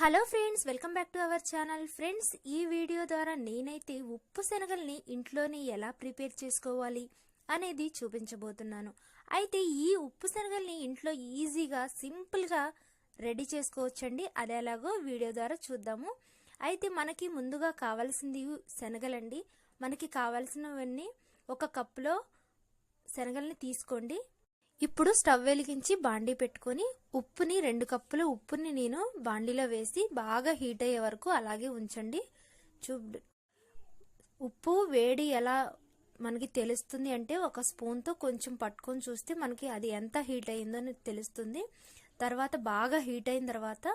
Hello friends welcome back to our channel friends ఈ video ద్వారా నేనైతే ఉప్పు శనగల్ని ఇంట్లోనే ఎలా ప్రిపేర్ చేసుకోవాలి అనేది చూపించబోతున్నాను. అయితే ఈ ఉప్పు శనగల్ని ఇంట్లో ఈజీగా సింపుల్గా రెడీ చేసుకోవచ్చండి. అది ఎలాగో వీడియో ద్వారా చూద్దాము. అయితే మనకి ముందుగా కావాల్సింది శనగలండి. మనకి కావాల్సినవన్నీ ఒక కప్పులో శనగల్ని తీసుకోండి. ఇప్పుడు స్టవ్ వెలిగించి బాండీ పెట్టుకొని ఉప్పుని రెండు కప్పుల ఉప్పుని నేను బాండీలో వేసి బాగా హీట్ అయ్యే వరకు అలాగే ఉంచండి. చూ ఉప్పు వేడి ఎలా మనకి తెలుస్తుంది అంటే ఒక స్పూన్తో కొంచెం పట్టుకొని చూస్తే మనకి అది ఎంత హీట్ అయిందో అని తెలుస్తుంది. తర్వాత బాగా హీట్ అయిన తర్వాత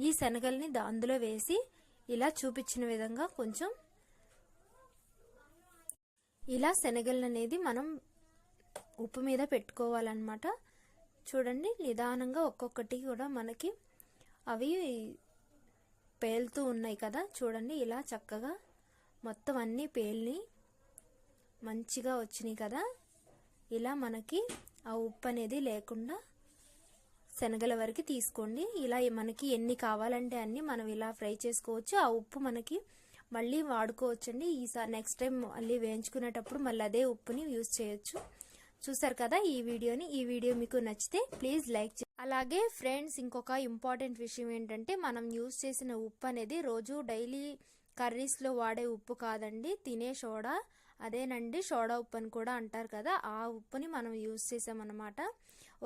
ఈ శనగల్ని అందులో వేసి ఇలా చూపించిన విధంగా కొంచెం ఇలా శనగలు అనేది మనం ఉప్పు మీద పెట్టుకోవాలన్నమాట. చూడండి నిదానంగా ఒక్కొక్కటి కూడా మనకి అవి పేలుతూ ఉన్నాయి కదా. చూడండి ఇలా చక్కగా మొత్తం అన్నీ పేలిని మంచిగా వచ్చినాయి కదా. ఇలా మనకి ఆ ఉప్పు అనేది లేకుండా శనగల వరకు తీసుకోండి. ఇలా మనకి ఎన్ని కావాలంటే అన్ని మనం ఇలా ఫ్రై చేసుకోవచ్చు. ఆ ఉప్పు మనకి మళ్ళీ వాడుకోవచ్చండి. ఈసారి నెక్స్ట్ టైం మళ్ళీ వేయించుకునేటప్పుడు మళ్ళీ అదే ఉప్పుని యూజ్ చేయొచ్చు. చూసారు కదా ఈ వీడియోని? ఈ వీడియో మీకు నచ్చితే ప్లీజ్ లైక్ అలాగే ఫ్రెండ్స్ ఇంకొక ఇంపార్టెంట్ విషయం ఏంటంటే మనం యూజ్ చేసిన ఉప్పు అనేది రోజు డైలీ కర్రీస్లో వాడే ఉప్పు కాదండి తినే సోడా అదేనండి సోడా ఉప్పు అని కూడా అంటారు కదా ఆ ఉప్పుని మనం యూజ్ చేసామన్నమాట.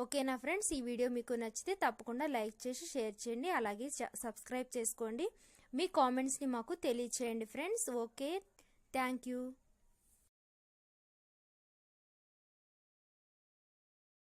ఓకేనా ఫ్రెండ్స్? ఈ వీడియో మీకు నచ్చితే తప్పకుండా లైక్ చేసి షేర్ చేయండి అలాగే సబ్స్క్రైబ్ చేసుకోండి. మీ కామెంట్స్ని మాకు తెలియచేయండి ఫ్రెండ్స్. Okay thank you.